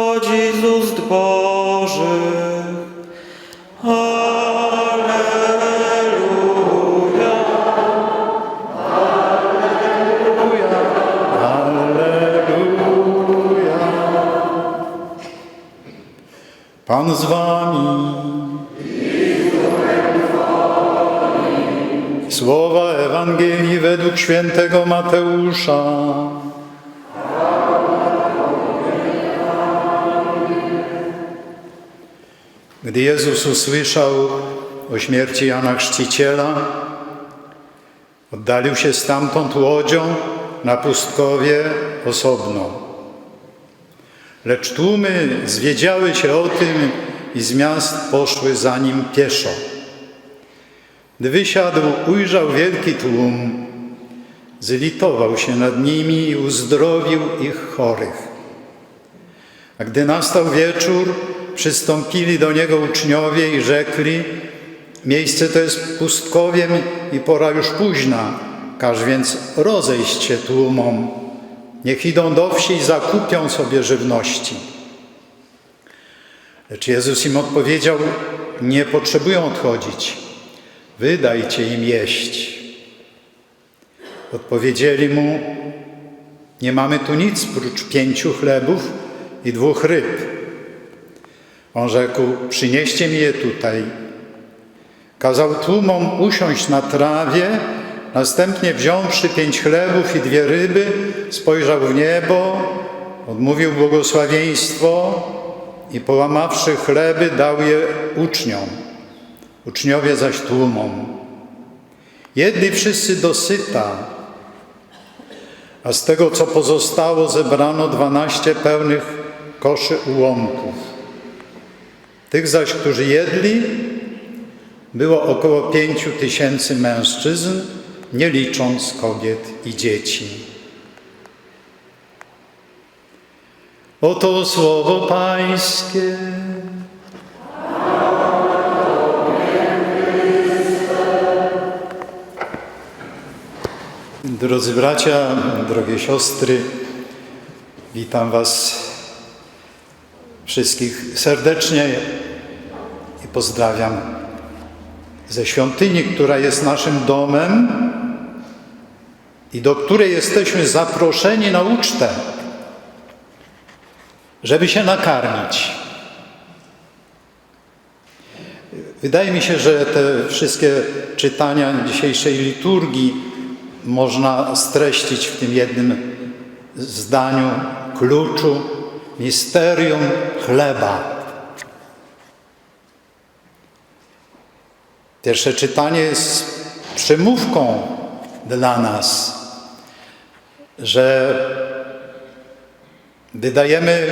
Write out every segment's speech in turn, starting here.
pochodzi z ust Bożych. Alleluja. Pan z wami. Słowa Ewangelii według świętego Mateusza. Gdy Jezus usłyszał o śmierci Jana Chrzciciela, oddalił się stamtąd łodzią na pustkowie osobno. Lecz tłumy zwiedziały się o tym i z miast poszły za nim pieszo. Gdy wysiadł, ujrzał wielki tłum, zlitował się nad nimi i uzdrowił ich chorych. A gdy nastał wieczór, przystąpili do niego uczniowie i rzekli: Miejsce to jest pustkowiem i pora już późna, każ więc rozejść się tłumom. Niech idą do wsi i zakupią sobie żywności. Lecz Jezus im odpowiedział: Nie potrzebują odchodzić, wydajcie im jeść. Odpowiedzieli mu: Nie mamy tu nic prócz pięciu chlebów i dwóch ryb. On rzekł: Przynieście mi je tutaj. Kazał tłumom usiąść na trawie, następnie wziąwszy pięć chlebów i dwie ryby, spojrzał w niebo, odmówił błogosławieństwo i połamawszy chleby, dał je uczniom. Uczniowie zaś tłumom. Jedli wszyscy dosyta, a z tego, co pozostało, zebrano dwanaście pełnych koszy ułomków. Tych zaś, którzy jedli, było około pięciu tysięcy mężczyzn, nie licząc kobiet i dzieci. Oto słowo Pańskie. Drodzy bracia, drogie siostry, witam Was wszystkich serdecznie i pozdrawiam ze świątyni, która jest naszym domem i do której jesteśmy zaproszeni na ucztę, żeby się nakarmić. Wydaje mi się, że te wszystkie czytania dzisiejszej liturgii można streścić w tym jednym zdaniu, kluczu, misterium chleba. Pierwsze czytanie jest przymówką dla nas, że wydajemy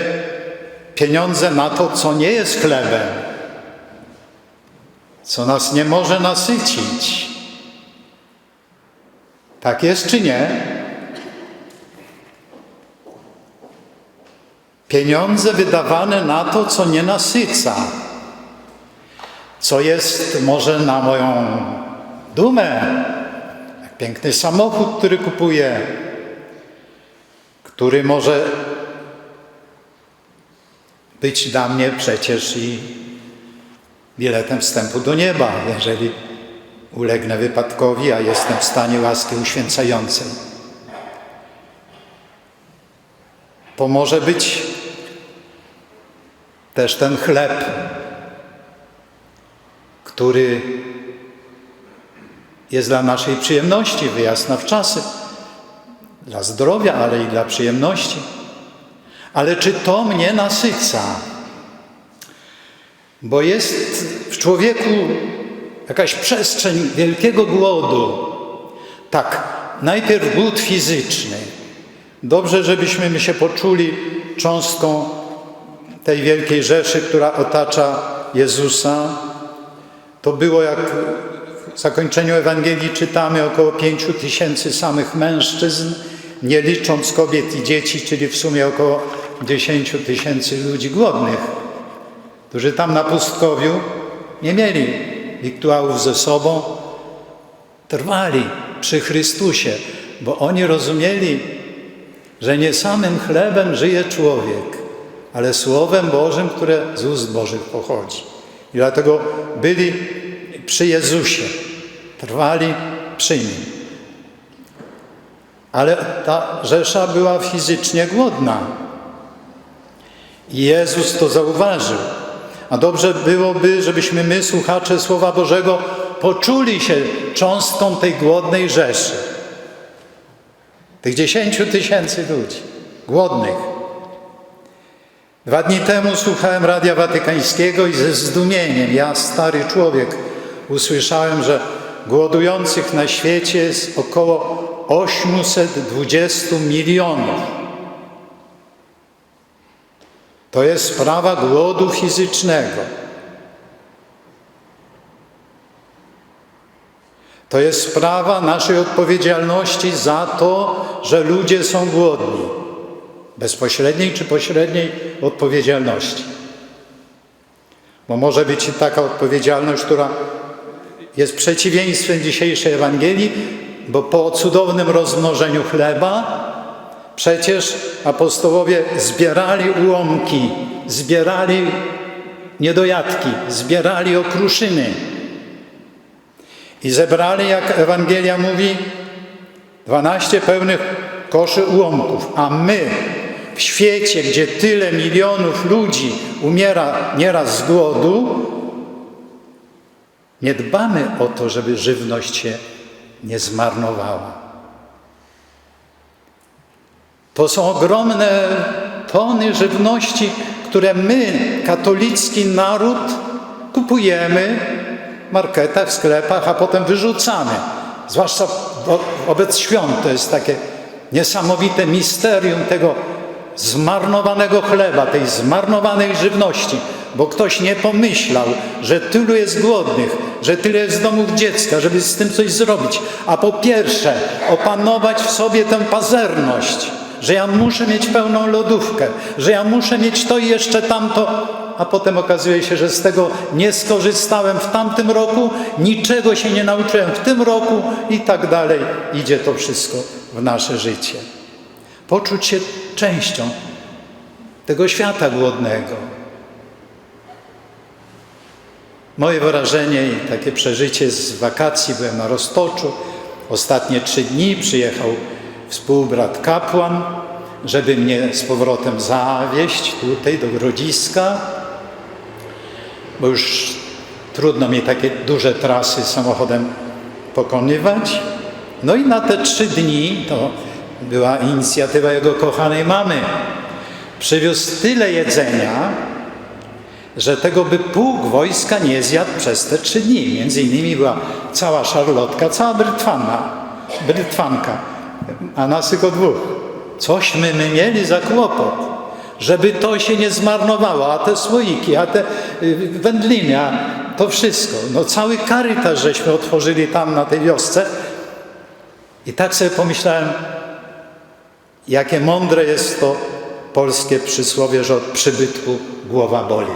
pieniądze na to, co nie jest chlebem, co nas nie może nasycić. Tak jest czy nie? Pieniądze wydawane na to, co nie nasyca, co jest może na moją dumę, jak piękny samochód, który kupuję, który może być dla mnie przecież i biletem wstępu do nieba, jeżeli ulegnę wypadkowi, a jestem w stanie łaski uświęcającej. To może być też ten chleb, który jest dla naszej przyjemności, wyjazd na dla zdrowia, ale i dla przyjemności. Ale czy to mnie nasyca? Bo jest w człowieku jakaś przestrzeń wielkiego głodu. Tak, najpierw głód fizyczny. Dobrze, żebyśmy my się poczuli cząstką tej wielkiej rzeszy, która otacza Jezusa. To było jak w zakończeniu Ewangelii czytamy około pięciu tysięcy samych mężczyzn, nie licząc kobiet i dzieci, czyli w sumie około dziesięciu tysięcy ludzi głodnych, którzy tam na pustkowiu nie mieli wiktuałów ze sobą, trwali przy Chrystusie, bo oni rozumieli, że nie samym chlebem żyje człowiek, ale Słowem Bożym, które z ust Bożych pochodzi. I dlatego byli przy Jezusie, trwali przy Nim. Ale ta Rzesza była fizycznie głodna. I Jezus to zauważył. A dobrze byłoby, żebyśmy my, słuchacze Słowa Bożego, poczuli się cząstką tej głodnej Rzeszy. Tych dziesięciu tysięcy ludzi, głodnych. Dwa dni temu słuchałem Radia Watykańskiego i ze zdumieniem, ja, stary człowiek, usłyszałem, że głodujących na świecie jest około 820 milionów. To jest sprawa głodu fizycznego. To jest sprawa naszej odpowiedzialności za to, że ludzie są głodni. Bezpośredniej czy pośredniej odpowiedzialności. Bo może być taka odpowiedzialność, która jest przeciwieństwem dzisiejszej Ewangelii, bo po cudownym rozmnożeniu chleba przecież apostołowie zbierali ułomki, zbierali niedojadki, zbierali okruszyny. I zebrali, jak Ewangelia mówi, 12 pełnych koszy ułomków, a my w świecie, gdzie tyle milionów ludzi umiera nieraz z głodu, nie dbamy o to, żeby żywność się nie zmarnowała. To są ogromne tony żywności, które my, katolicki naród, kupujemy w marketach, w sklepach, a potem wyrzucamy. Zwłaszcza wo- wobec świąt to jest takie niesamowite misterium tego zmarnowanego chleba, tej zmarnowanej żywności, bo ktoś nie pomyślał, że tylu jest głodnych, że tyle jest domów dziecka, żeby z tym coś zrobić. A po pierwsze, opanować w sobie tę pazerność, że ja muszę mieć pełną lodówkę, że ja muszę mieć to i jeszcze tamto, a potem okazuje się, że z tego nie skorzystałem w tamtym roku, niczego się nie nauczyłem w tym roku i tak dalej. Idzie to wszystko w nasze życie. Poczuć się częścią tego świata głodnego. Moje wrażenie i takie przeżycie z wakacji, byłem na Roztoczu, ostatnie trzy dni przyjechał współbrat kapłan, żeby mnie z powrotem zawieźć tutaj do Grodziska, bo już trudno mi takie duże trasy samochodem pokonywać. No i na te trzy dni, to była inicjatywa jego kochanej mamy, przywiózł tyle jedzenia, że tego by pułk wojska nie zjadł przez te trzy dni. Między innymi była cała szarlotka, cała brytwana, brytwanka, a nas tylko dwóch. Cośmy my mieli za kłopot, żeby to się nie zmarnowało, a te słoiki, a te y, wędliny, a to wszystko. No cały karytarz żeśmy otworzyli tam na tej wiosce i tak sobie pomyślałem, jakie mądre jest to polskie przysłowie, że od przybytku głowa boli.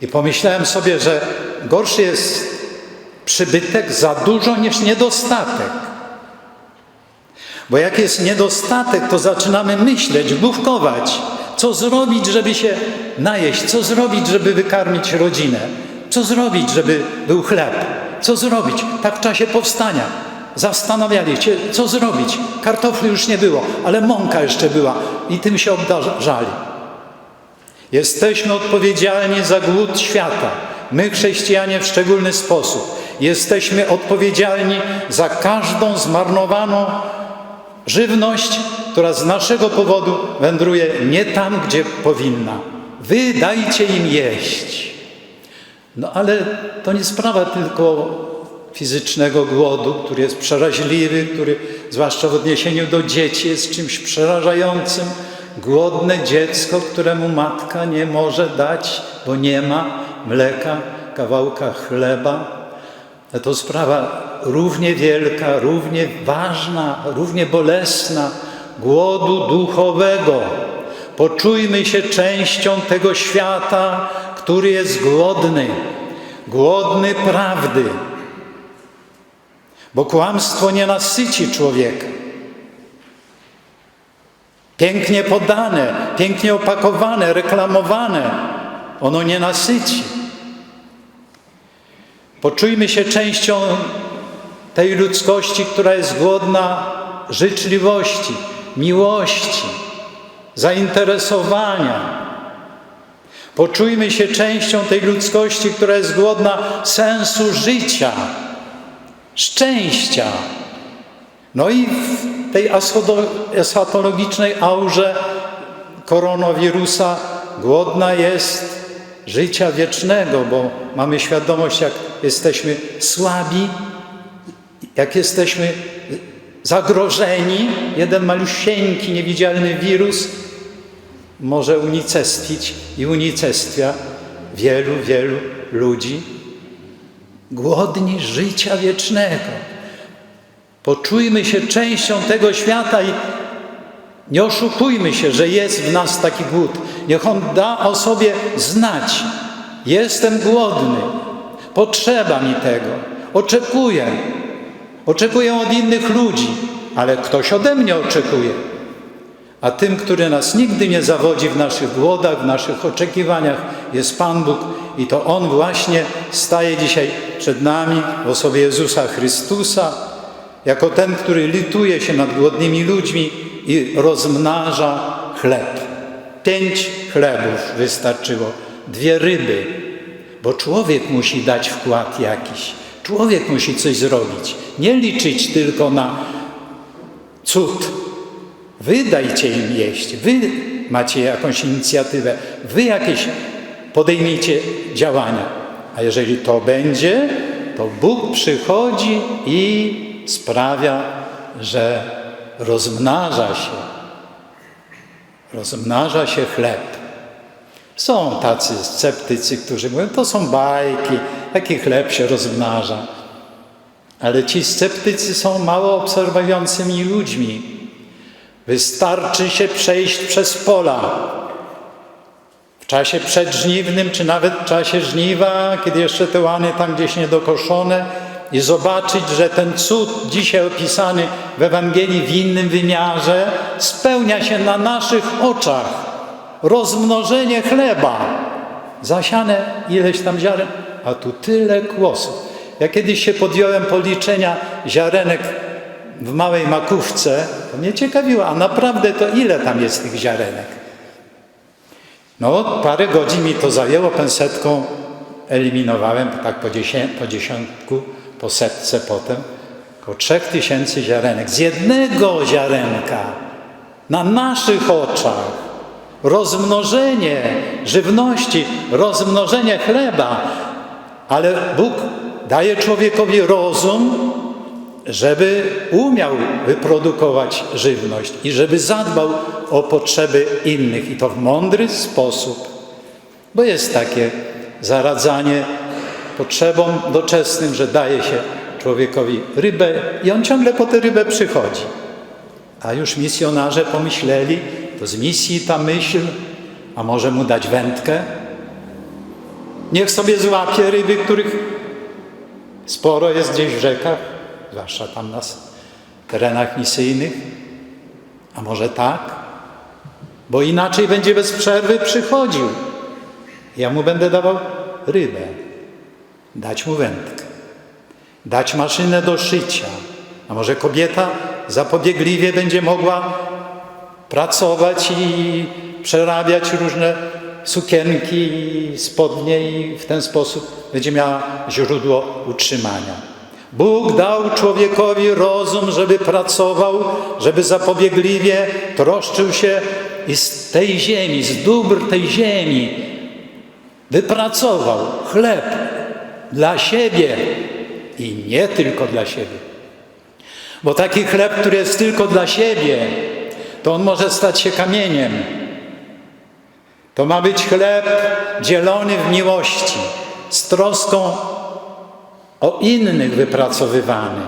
I pomyślałem sobie, że gorszy jest przybytek za dużo niż niedostatek. Bo jak jest niedostatek, to zaczynamy myśleć, główkować, co zrobić, żeby się najeść, co zrobić, żeby wykarmić rodzinę, co zrobić, żeby był chleb, co zrobić, tak w czasie powstania. Zastanawiali się, co zrobić. Kartofli już nie było, ale mąka jeszcze była i tym się obdarzali. Jesteśmy odpowiedzialni za głód świata. My, chrześcijanie, w szczególny sposób. Jesteśmy odpowiedzialni za każdą zmarnowaną żywność, która z naszego powodu wędruje nie tam, gdzie powinna. Wy dajcie im jeść. No ale to nie sprawa tylko fizycznego głodu, który jest przeraźliwy, który zwłaszcza w odniesieniu do dzieci jest czymś przerażającym. Głodne dziecko, któremu matka nie może dać, bo nie ma mleka, kawałka chleba. To sprawa równie wielka, równie ważna, równie bolesna głodu duchowego. Poczujmy się częścią tego świata, który jest głodny, głodny prawdy, Bo kłamstwo nie nasyci człowieka. Pięknie podane, pięknie opakowane, reklamowane, ono nie nasyci. Poczujmy się częścią tej ludzkości, która jest głodna życzliwości, miłości, zainteresowania. Poczujmy się częścią tej ludzkości, która jest głodna sensu życia, szczęścia. No i w tej eschatologicznej aurze koronawirusa głodna jest życia wiecznego, bo mamy świadomość, jak jesteśmy słabi, jak jesteśmy zagrożeni, jeden malusieńki, niewidzialny wirus może unicestwić i unicestwia wielu, wielu ludzi głodni życia wiecznego. Poczujmy się częścią tego świata i nie oszukujmy się, że jest w nas taki głód. Niech On da o sobie znać. Jestem głodny, potrzeba mi tego, oczekuję. Oczekuję od innych ludzi, ale ktoś ode mnie oczekuje. A tym, który nas nigdy nie zawodzi w naszych głodach, w naszych oczekiwaniach, jest Pan Bóg i to On właśnie staje dzisiaj przed nami w osobie Jezusa Chrystusa, jako ten, który lituje się nad głodnymi ludźmi i rozmnaża chleb. Pięć chlebów wystarczyło, dwie ryby, bo człowiek musi dać wkład jakiś. Człowiek musi coś zrobić, nie liczyć tylko na cud. Wy dajcie im jeść, wy macie jakąś inicjatywę, wy jakieś podejmijcie działania. A jeżeli to będzie, to Bóg przychodzi i sprawia, że rozmnaża się, rozmnaża się chleb. Są tacy sceptycy, którzy mówią, to są bajki, jaki chleb się rozmnaża. Ale ci sceptycy są mało obserwującymi ludźmi. Wystarczy się przejść przez pola w czasie przedżniwnym, czy nawet w czasie żniwa, kiedy jeszcze te łany tam gdzieś niedokoszone i zobaczyć, że ten cud dzisiaj opisany w Ewangelii w innym wymiarze spełnia się na naszych oczach. Rozmnożenie chleba, zasiane ileś tam ziaren, a tu tyle kłosów. Ja kiedyś się podjąłem policzenia ziarenek w małej makówce, to mnie ciekawiło, a naprawdę to ile tam jest tych ziarenek? No, parę godzin mi to zajęło, pensetką eliminowałem, tak po, dziesię, po dziesiątku, po setce potem, około trzech tysięcy ziarenek. Z jednego ziarenka, na naszych oczach, rozmnożenie żywności, rozmnożenie chleba, ale Bóg daje człowiekowi rozum, żeby umiał wyprodukować żywność i żeby zadbał o potrzeby innych i to w mądry sposób. Bo jest takie zaradzanie potrzebom doczesnym, że daje się człowiekowi rybę i on ciągle po tę rybę przychodzi. A już misjonarze pomyśleli, to z misji ta myśl, a może mu dać wędkę? Niech sobie złapie ryby, których sporo jest gdzieś w rzekach, zwłaszcza tam na terenach misyjnych. A może tak? Bo inaczej będzie bez przerwy przychodził. Ja mu będę dawał rybę, dać mu wędkę, dać maszynę do szycia. A może kobieta zapobiegliwie będzie mogła pracować i przerabiać różne sukienki i spodnie i w ten sposób będzie miała źródło utrzymania. Bóg dał człowiekowi rozum, żeby pracował, żeby zapobiegliwie troszczył się i z tej ziemi, z dóbr tej ziemi wypracował chleb dla siebie i nie tylko dla siebie. Bo taki chleb, który jest tylko dla siebie, to on może stać się kamieniem. To ma być chleb dzielony w miłości, z troską o innych wypracowywany.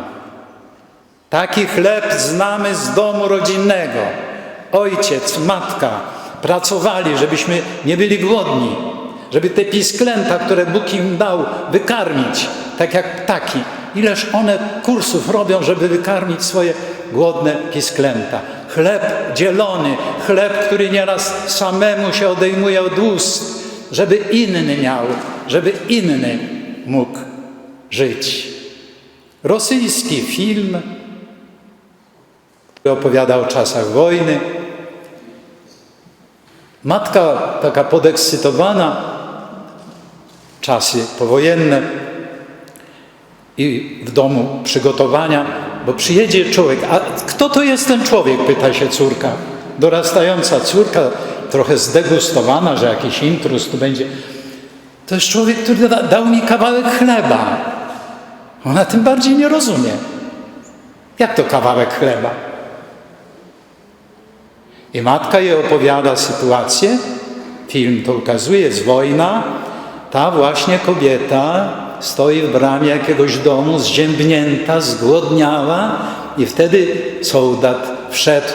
Taki chleb znamy z domu rodzinnego. Ojciec, matka pracowali, żebyśmy nie byli głodni, żeby te pisklęta, które Bóg im dał, wykarmić, tak jak ptaki, Ileż one kursów robią, żeby wykarmić swoje głodne pisklęta. Chleb dzielony, chleb, który nieraz samemu się odejmuje od ust, żeby inny miał, żeby inny mógł żyć. Rosyjski film który opowiada o czasach wojny. Matka taka podekscytowana, czasy powojenne i w domu przygotowania, bo przyjedzie człowiek. A kto to jest ten człowiek? Pyta się córka. Dorastająca córka, trochę zdegustowana, że jakiś intruz tu będzie. To jest człowiek, który da, dał mi kawałek chleba. Ona tym bardziej nie rozumie. Jak to kawałek chleba? I matka jej opowiada sytuację, film to ukazuje, jest wojna, ta właśnie kobieta stoi w bramie jakiegoś domu, zziębnięta, zgłodniała i wtedy soldat wszedł,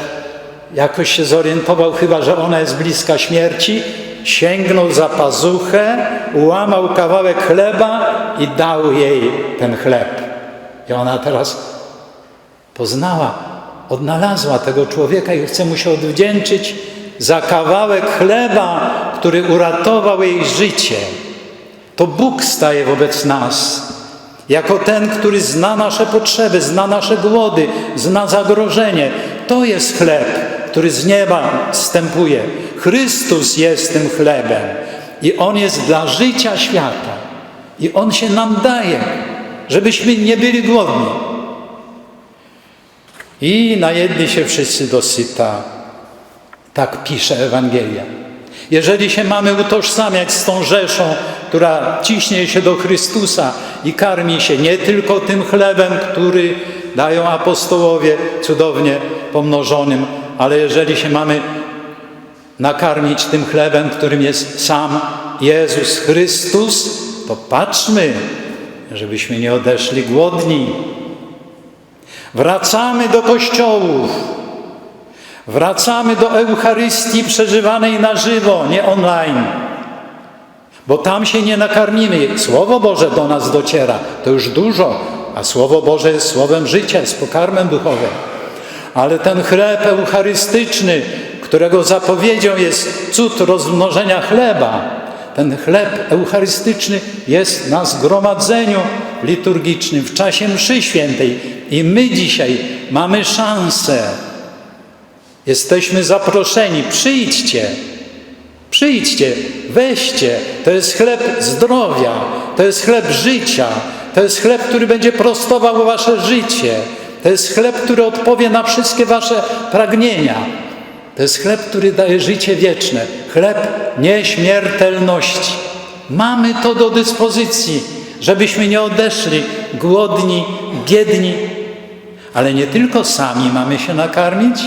jakoś się zorientował chyba, że ona jest bliska śmierci, sięgnął za pazuchę, ułamał kawałek chleba i dał jej ten chleb. I ona teraz poznała, odnalazła tego człowieka i chce mu się odwdzięczyć za kawałek chleba, który uratował jej życie. To Bóg staje wobec nas, jako ten, który zna nasze potrzeby, zna nasze głody, zna zagrożenie. To jest chleb, który z nieba wstępuje. Chrystus jest tym chlebem i On jest dla życia świata. I On się nam daje, żebyśmy nie byli głodni. I najedli się wszyscy dosyta. Tak pisze Ewangelia. Jeżeli się mamy utożsamiać z tą rzeszą, która ciśnie się do Chrystusa i karmi się nie tylko tym chlebem, który dają apostołowie cudownie pomnożonym, ale jeżeli się mamy nakarmić tym chlebem, którym jest sam Jezus Chrystus, to patrzmy, żebyśmy nie odeszli głodni. Wracamy do kościołów. Wracamy do Eucharystii przeżywanej na żywo, nie online. Bo tam się nie nakarmimy. Słowo Boże do nas dociera, to już dużo, a Słowo Boże jest słowem życia, jest pokarmem duchowym. Ale ten chleb eucharystyczny, którego zapowiedzią jest cud rozmnożenia chleba, ten chleb eucharystyczny jest na zgromadzeniu liturgicznym w czasie mszy świętej. I my dzisiaj mamy szansę. Jesteśmy zaproszeni, przyjdźcie, przyjdźcie, weźcie. To jest chleb zdrowia, to jest chleb życia, to jest chleb, który będzie prostował wasze życie. To jest chleb, który odpowie na wszystkie wasze pragnienia. To jest chleb, który daje życie wieczne, chleb nieśmiertelności. Mamy to do dyspozycji, żebyśmy nie odeszli głodni, biedni, ale nie tylko sami mamy się nakarmić,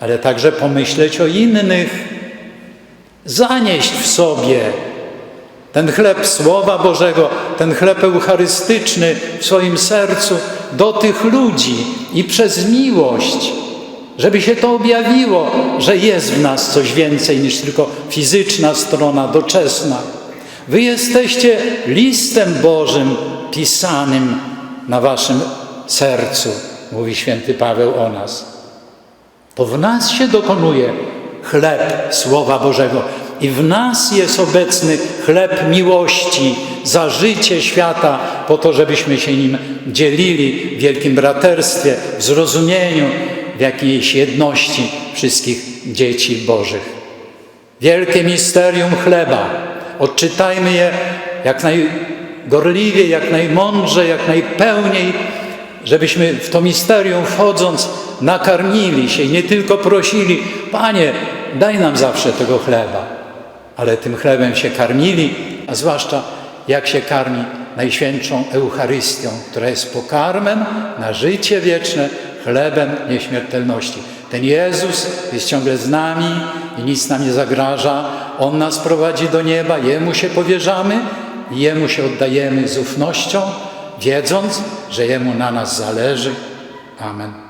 ale także pomyśleć o innych, zanieść w sobie ten chleb Słowa Bożego, ten chleb eucharystyczny w swoim sercu do tych ludzi i przez miłość żeby się to objawiło, że jest w nas coś więcej niż tylko fizyczna strona, doczesna. Wy jesteście listem Bożym pisanym na waszym sercu, mówi święty Paweł o nas. To w nas się dokonuje chleb Słowa Bożego i w nas jest obecny chleb miłości za życie świata, po to, żebyśmy się nim dzielili w wielkim braterstwie, w zrozumieniu, w jakiejś jedności wszystkich dzieci Bożych. Wielkie misterium chleba. Odczytajmy je jak najgorliwiej, jak najmądrzej, jak najpełniej, żebyśmy w to misterium wchodząc nakarmili się i nie tylko prosili, Panie, daj nam zawsze tego chleba, ale tym chlebem się karmili, a zwłaszcza jak się karmi Najświętszą Eucharystią, która jest pokarmem na życie wieczne, chlebem nieśmiertelności. Ten Jezus jest ciągle z nami i nic nam nie zagraża. On nas prowadzi do nieba, Jemu się powierzamy Jemu się oddajemy z ufnością, wiedząc, że Jemu na nas zależy. Amen.